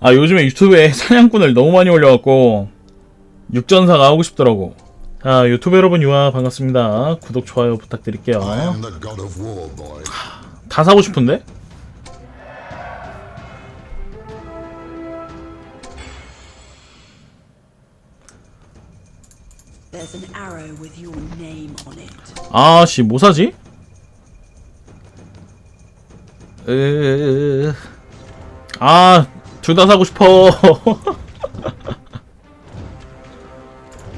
아 요즘에 유튜브에 사냥꾼을 너무 많이 올려갖고 육전사가 하고 싶더라고 자 유튜브 여러분 유아 반갑습니다 구독 좋아요 부탁드릴게요. 다 사고 싶은데? 아씨 뭐 사지? 으... 아 둘다 사고 싶어.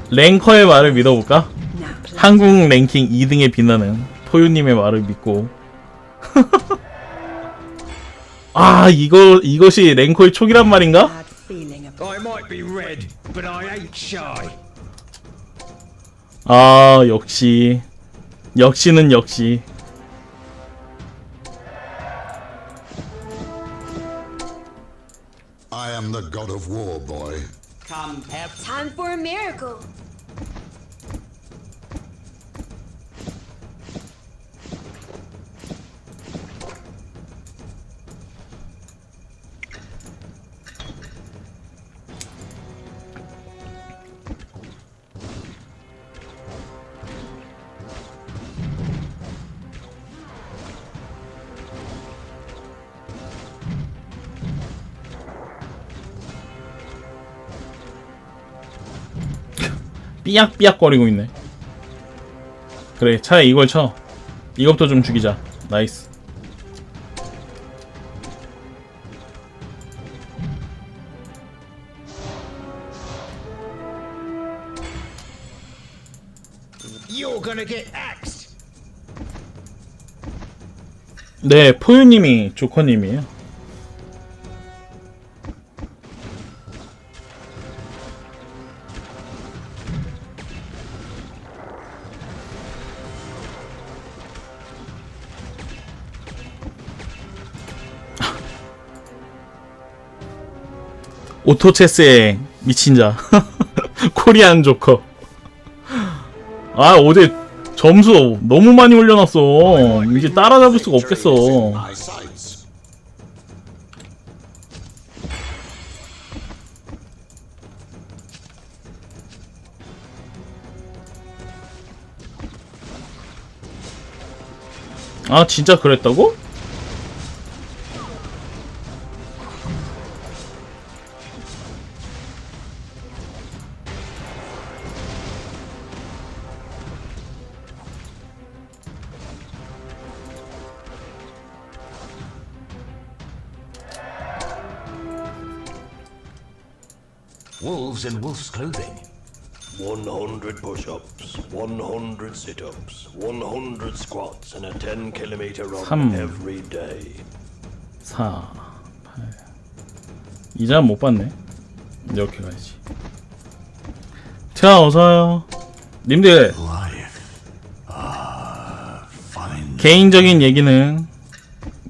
랭커의 말을 믿어볼까? 한국 랭킹 2등에 빛나는 포유님의 말을 믿고. 아 이거 이것이 랭커의 촉이란 말인가? 아 역시. 역시는 역시 am the god of war, boy. Come, Pep. Time for a miracle. 삐약삐약거리고 있네. 그래 차라리 이걸 쳐. 이것도 좀 죽이자. 나이스. 네 포유님이 조커님이에요 오토체스의 미친 자 코리안 조커 아 어제 점수 너무 많이 올려놨어 이제 따라잡을 수가 없겠어. 아 진짜 그랬다고? Wolves in wolf's clothing. 100 push-ups, 100 sit-ups, 100 squats, and a 10 kilometer run 삼. every day. 4 8 이자 못 봤네 이렇게 가야지 자 어서와요 님들 Life. Ah, fine. 개인적인 얘기는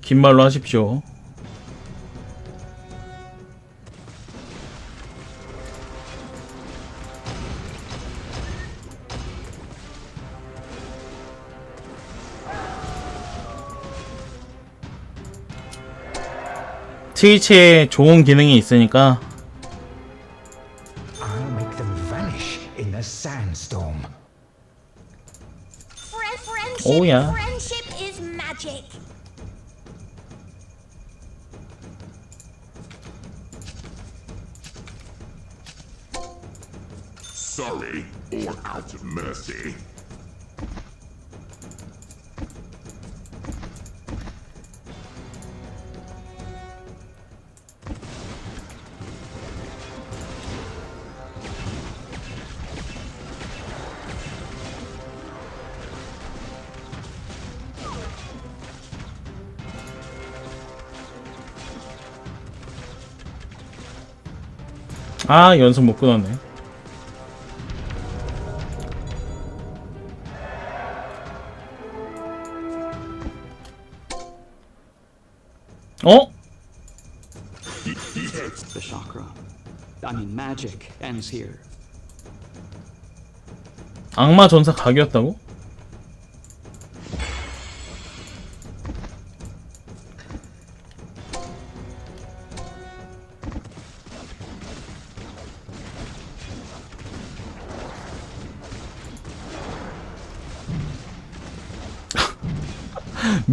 긴 말로 하십시오 트위치에 좋은 기능이 있으니까 아 연속 못 끊었네 어? The chakra. I mean, magic ends here. 악마 전사 각이었다고?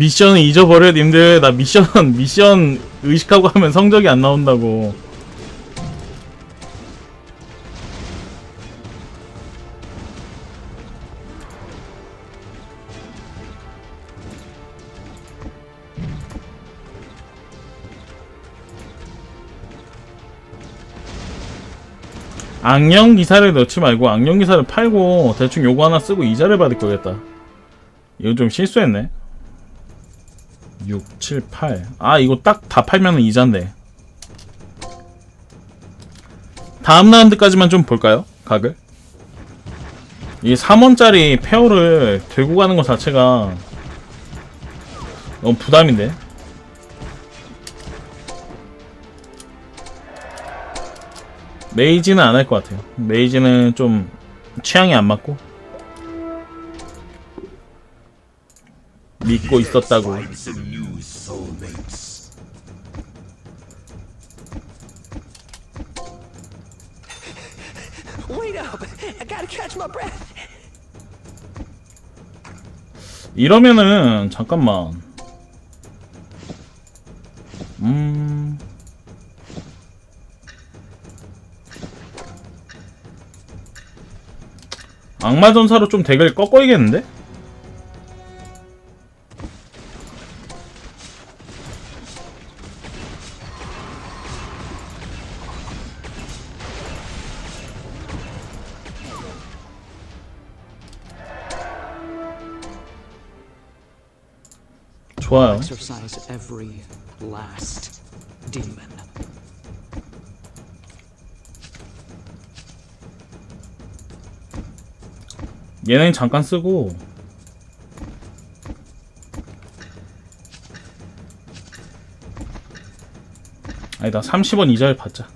미션을 잊어버려 님들 나 미션 미션 의식하고 하면 성적이 안 나온다고 악령 기사를 넣지 말고 악령 기사를 팔고 대충 요거 하나 쓰고 이자를 받을 거겠다. 이거 좀 실수했네. 6, 7, 8. 아, 이거 딱 다 팔면 이자인데. 다음 라운드까지만 좀 볼까요? 각을. 이 3원짜리 페어를 들고 가는 것 자체가 너무 부담인데. 메이지는 안 할 것 같아요. 메이지는 좀 취향이 안 맞고 믿고 있었다고. 이러면은 잠깐만. 음. 악마 전사로 좀 덱을 꺾어야겠는데? 좋아요. Exorcise every last demon. 얘는 잠깐 쓰고 아니다 30원 이자를 받자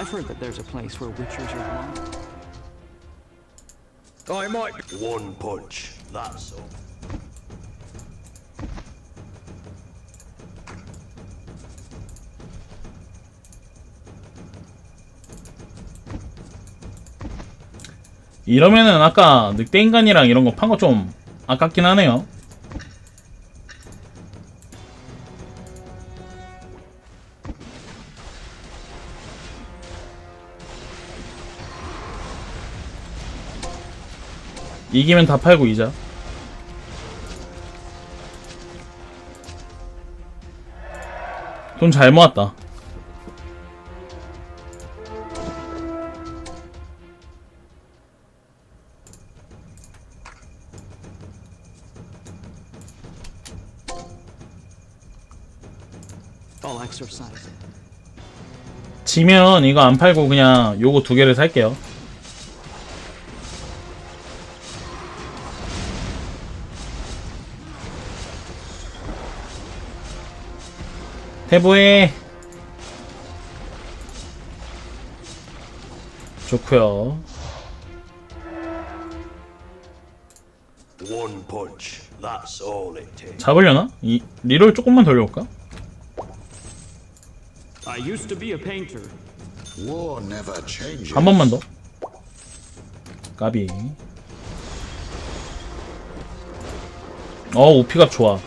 I've heard that there's a place where witchers are wanted. I might be. One punch, that's all. 이러면은 아까 늑대인간이랑 이런 거 판 거 좀 아깝긴 하네요 이기면 다 팔고 이자 돈 잘 모았다. 지면 이거 안 팔고 그냥 요거 두 개를 살게요. 해보해. 좋고요. One punch, that's all it takes. 잡으려나? 이 리롤 조금만 돌려볼까? I used to be a painter. War never changes. 한 번만 더. 까비. 어, 우피가 좋아.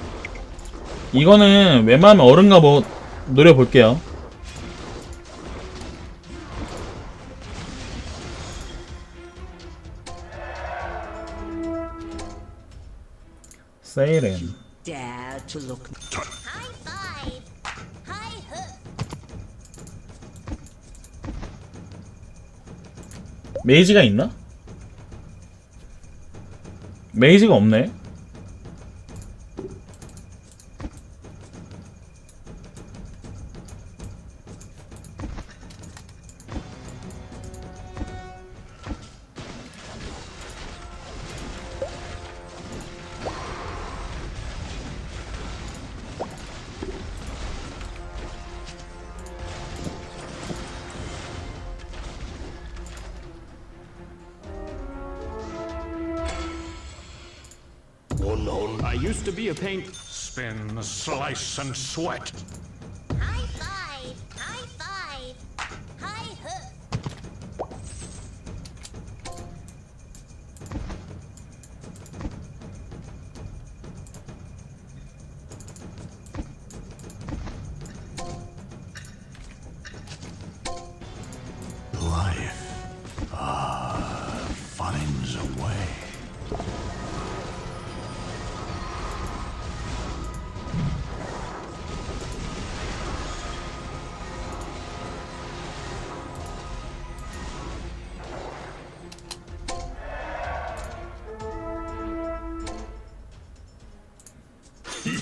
이거는 웬만하면 어른가 뭐 노려볼게요. 세이렌. 메이지가 있나? 메이지가 없네. I used to be a paint. Spin, slice, and sweat.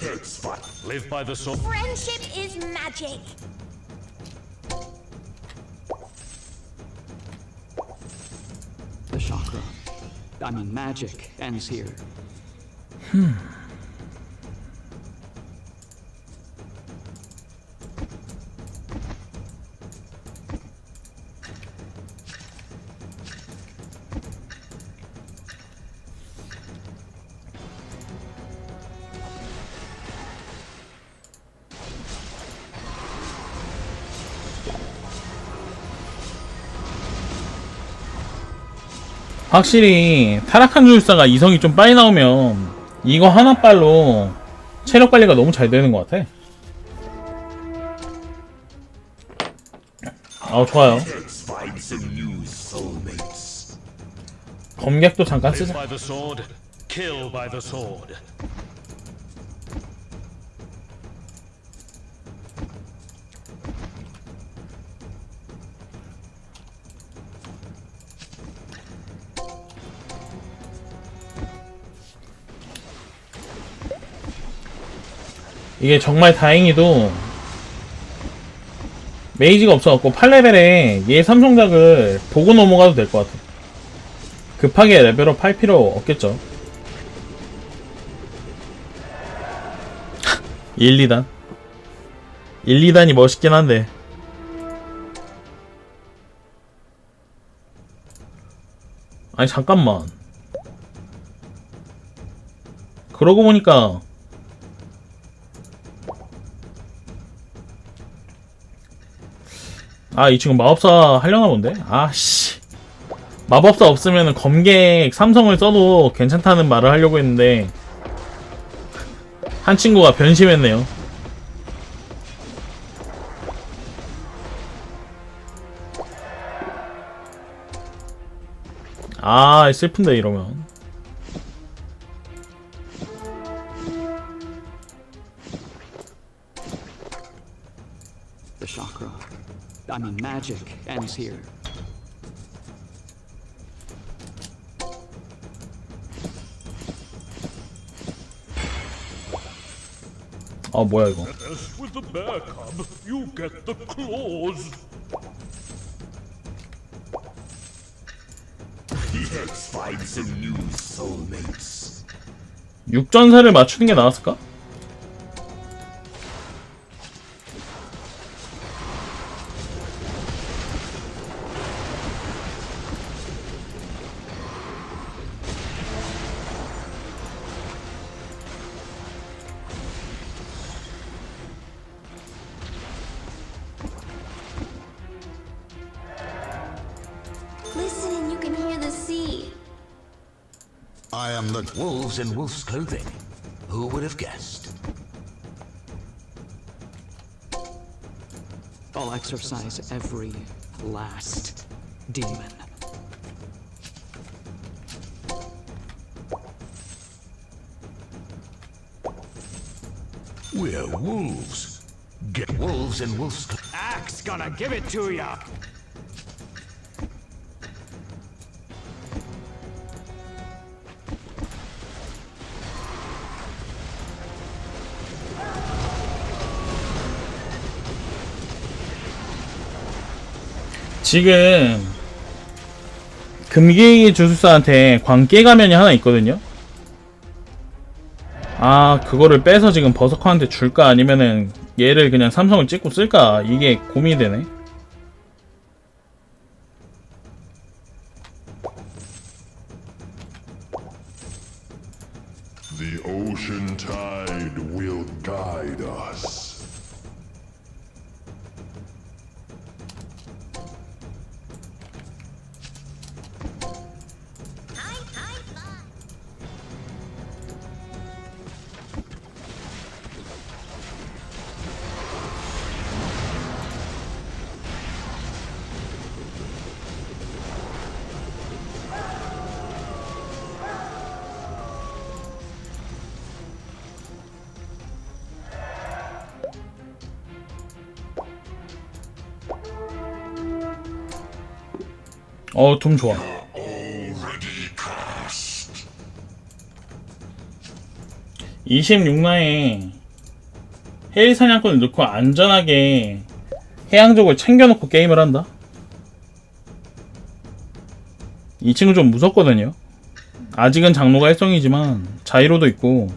That's fun. Live by the sword. Friendship is magic. The chakra. I mean, magic ends here. Hmm. 확실히 타락한 주술사가 이성이 좀 빨리 나오면 이거 하나 빨로 체력 관리가 너무 잘 되는 것 같아. 아 좋아요. 검객도 잠깐 쓰자. 이게 정말 다행히도 메이지가 없어갖고 8레벨에 얘 삼성작을 보고 넘어가도 될 것 같아. 급하게 레벨업 할 필요 없겠죠. 1, 2단. 1, 2단이 멋있긴 한데. 아니, 잠깐만. 그러고 보니까 아, 이 친구 마법사 하려나 본데? 아씨. 마법사 없으면 검객 삼성을 써도 괜찮다는 말을 하려고 했는데, 한 친구가 변심했네요. 아, 슬픈데, 이러면. Magic ends here. 아, 뭐야, 이거. As with the bear cub, you get the claws. Let's find some new soulmates. 육전사를 맞추는 게 나았을까? In wolf's clothing. Who would have guessed? I'll exorcise every last demon. We're wolves. Get wolves in wolf's clothing. Axe gonna give it to ya! 지금 금기 주술사한테 광깨 가면이 하나 있거든요. 아 그거를 빼서 지금 버서커한테 줄까 아니면은 얘를 그냥 삼성을 찍고 쓸까 이게 고민이 되네. 어, 둠 좋아. Already cast. 26나에 해일 사냥꾼을 넣고 안전하게 해양족을 챙겨놓고 게임을 한다? 이 친구 좀 무섭거든요. 아직은 장로가 일성이지만 자이로도 있고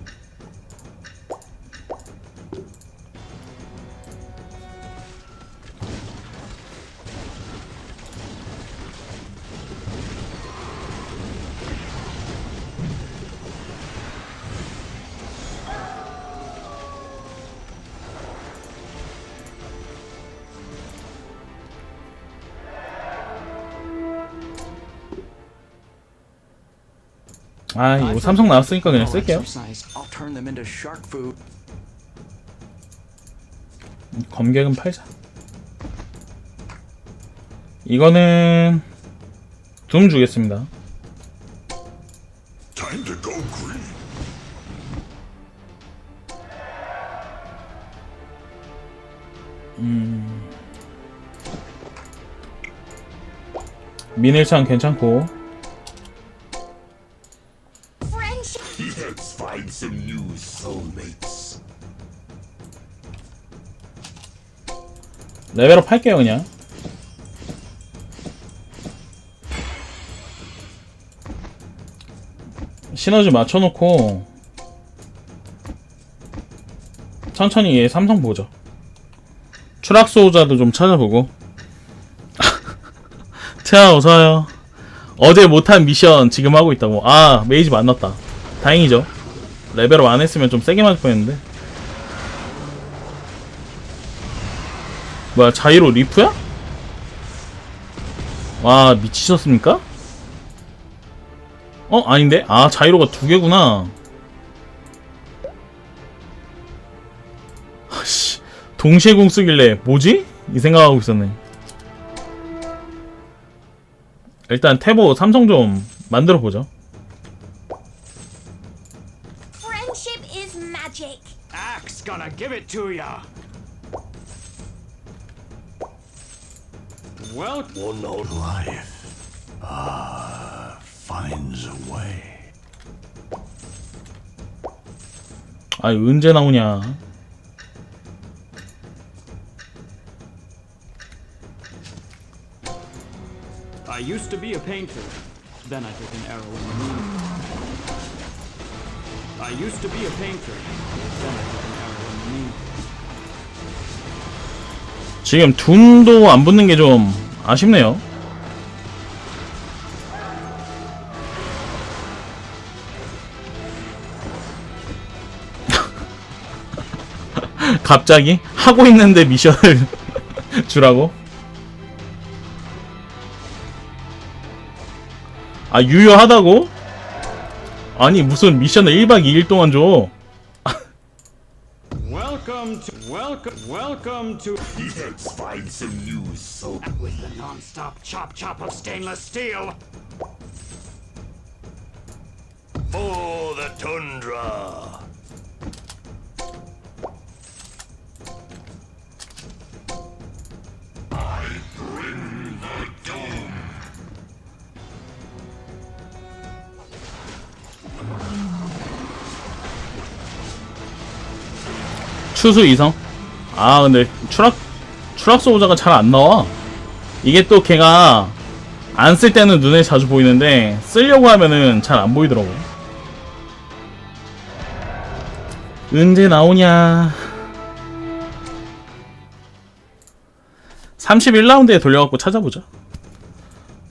아 이거 삼성 나왔으니까 그냥 쓸게요. 검객은 팔자. 이거는 둠 주겠습니다. Green. 민일창 괜찮고 some new soulmates. 레벨업 할게요 그냥. 시너지 맞춰놓고 천천히 얘 삼성 보죠. 추락소자도 좀 찾아보고. 자 어서와요. 어제 못한 미션 지금 하고 있다고. 아 메이지 만났다. 다행이죠. 레벨업 안 했으면 좀 세게 맞을 뻔했는데. 뭐야 자이로 리프야? 와 미치셨습니까? 어 아닌데? 아 자이로가 두 개구나 아씨 동시에 공 쓰길래 뭐지? 이 생각하고 있었네 일단 태보 삼성 좀 만들어 보죠 Gonna give it to ya. Well, One hundred. Life ah finds a way. 아 언제 나오냐 I used to be a painter. Then I took an arrow in the knee. I used to be a painter. Then I took an 지금 둠도 안 붙는 게 좀 아쉽네요 갑자기 하고 있는데 미션을 주라고? 아 유효하다고? 아니 무슨 미션을 1박 2일 동안 줘 Welcome to welcome welcome to Let's find some new soul. with the non-stop chop chop of stainless steel. For the tundra. 추수 이성? 아 근데 추락 추락소 오자가 잘 안 나와. 이게 또 걔가 안 쓸 때는 눈에 자주 보이는데 쓰려고 하면은 잘 안 보이더라고. 언제 나오냐? 31라운드에 돌려갖고 찾아보자.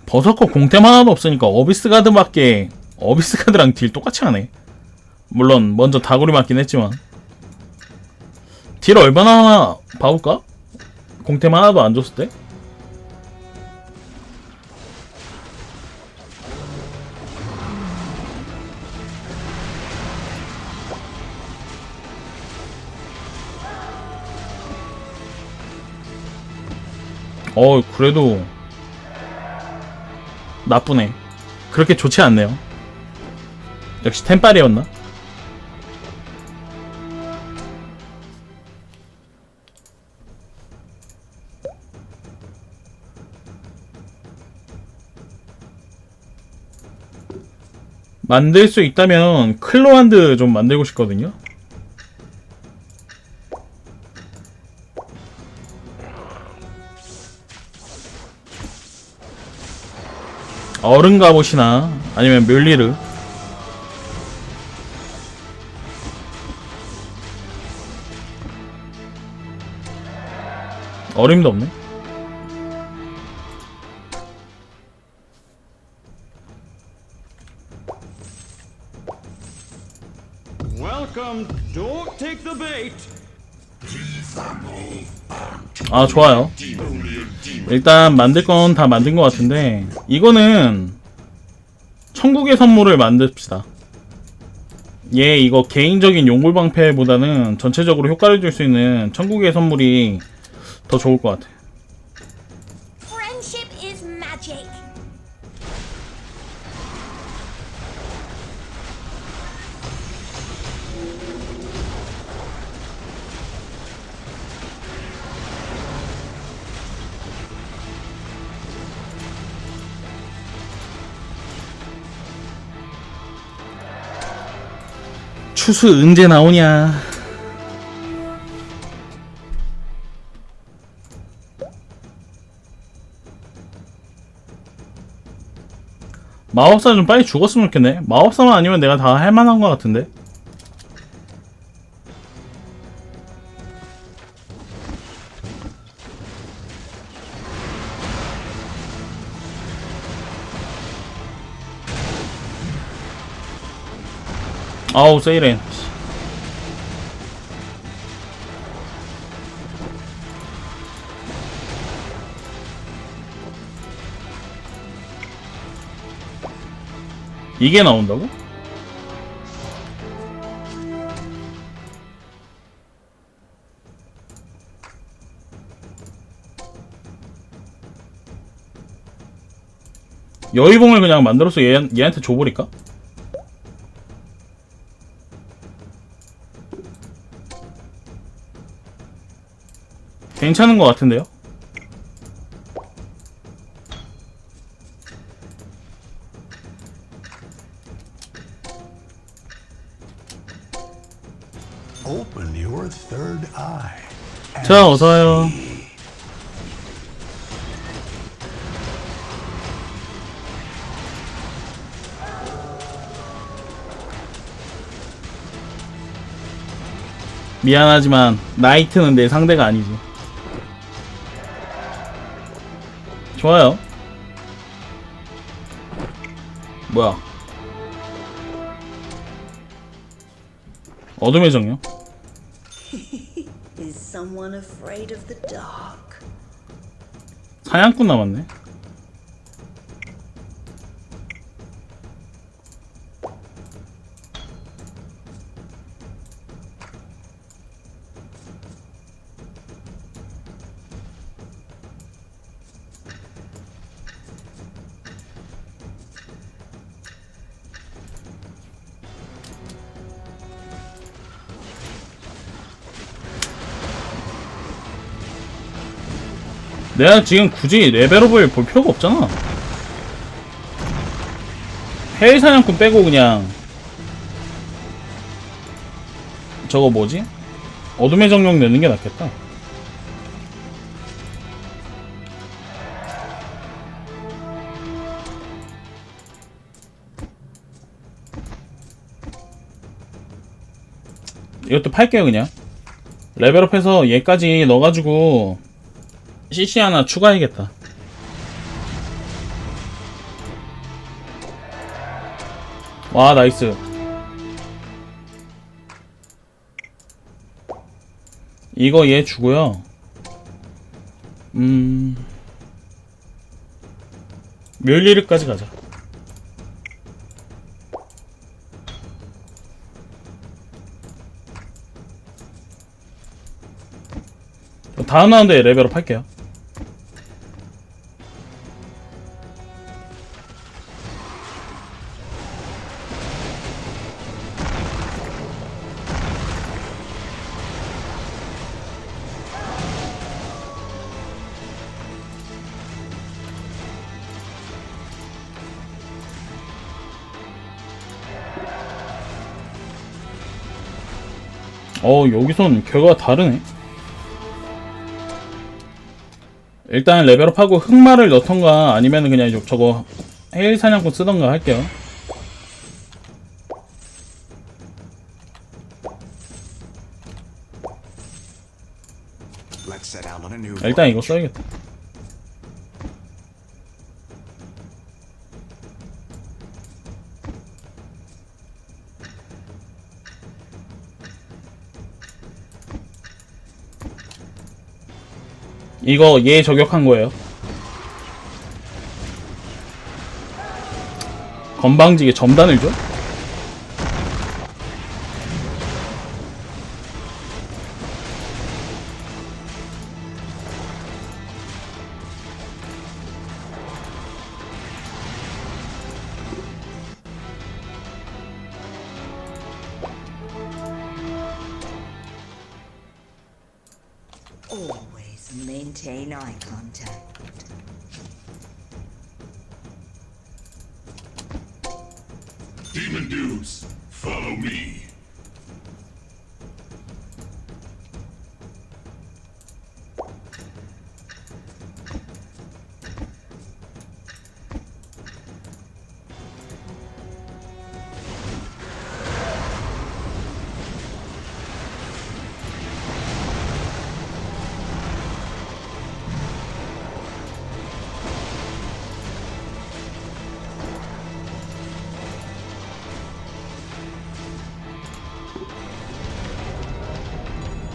버섯거 공템 하나도 없으니까 어비스 가드밖에 어비스 가드랑 딜 똑같이 하네. 물론 먼저 다구리 맞긴 했지만 딜 얼마나 하나 봐볼까? 공템 하나도 안 줬을 때? 어 그래도 나쁘네 그렇게 좋지 않네요 역시 템빨이었나? 만들 수 있다면 클로한드 좀 만들고 싶거든요. 어른 갑옷이나 아니면 멸리르 어림도 없네. 아 좋아요. 일단 만들 건 다 만든 것 같은데 이거는 천국의 선물을 만듭시다. 얘 이거 개인적인 용골 방패보다는 전체적으로 효과를 줄 수 있는 천국의 선물이 더 좋을 것 같아 추수 언제 나오냐? 마법사 좀 빨리 죽었으면 좋겠네. 마법사만 아니면 내가 다 할만한 것 같은데 아우 세이렌 이게 나온다고? 여의봉을 그냥 만들어서 얘, 얘한테 줘버릴까? 괜찮은 것 같은데요? 자, 어서와요. 미안하지만 나이트는 내 상대가 아니지. 좋아요. 뭐야? 어둠의 정령? Dark? 사냥꾼 남았네. 내가 지금 굳이 레벨업을 볼 필요가 없잖아. 해일 사냥꾼 빼고 그냥 저거 뭐지? 어둠의 정령 내는 게 낫겠다. 이것도 팔게요 그냥. 레벨업해서 얘까지 넣어가지고 CC 하나 추가해야겠다. 와, 나이스. 이거 얘 주고요. 음. 멸리르까지 가자. 다음 라운드에 레벨업 할게요. 어 여기선 결과가 다르네. 일단 레벨업하고 흑마를 넣던가 아니면 그냥 요- 저거 헤일 사냥꾼 쓰던가 할게요. 일단 이거 써야겠다 이거 얘 저격한 거예요 건방지게 점단을 줘? Dudes, follow me.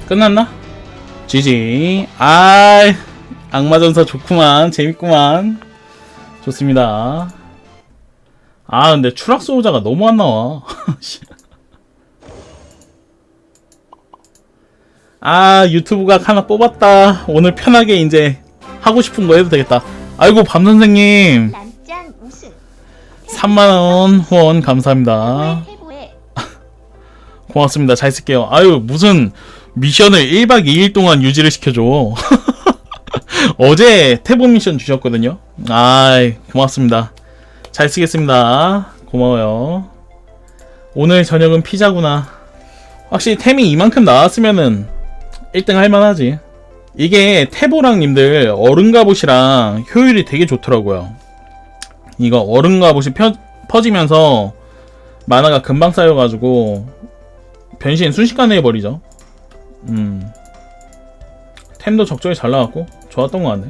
끝났나? GG. 아, 악마전사 좋구만. 재밌구만. 좋습니다. 아, 근데 추락소호자가 너무 안 나와. 씨. 아, 유튜브가 하나 뽑았다. 오늘 편하게 이제 하고 싶은 거 해도 되겠다. 아이고, 밤선생님. 난짠 우승. 3만원 후원 감사합니다. 고맙습니다. 잘 쓸게요. 아유, 무슨 미션을 1박 2일 동안 유지를 시켜줘. 어제 태보 미션 주셨거든요. 아이, 고맙습니다. 잘 쓰겠습니다. 고마워요. 오늘 저녁은 피자구나. 확실히 템이 이만큼 나왔으면은 1등 할만하지. 이게 태보랑 님들 얼음 갑옷이랑 효율이 되게 좋더라고요. 이거 얼음 갑옷이 펴, 퍼지면서 만화가 금방 쌓여가지고 변신 순식간에 해버리죠. 음. 템도 적절히 잘 나왔고 좋았던 것 같네.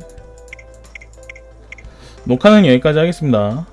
녹화는 여기까지 하겠습니다.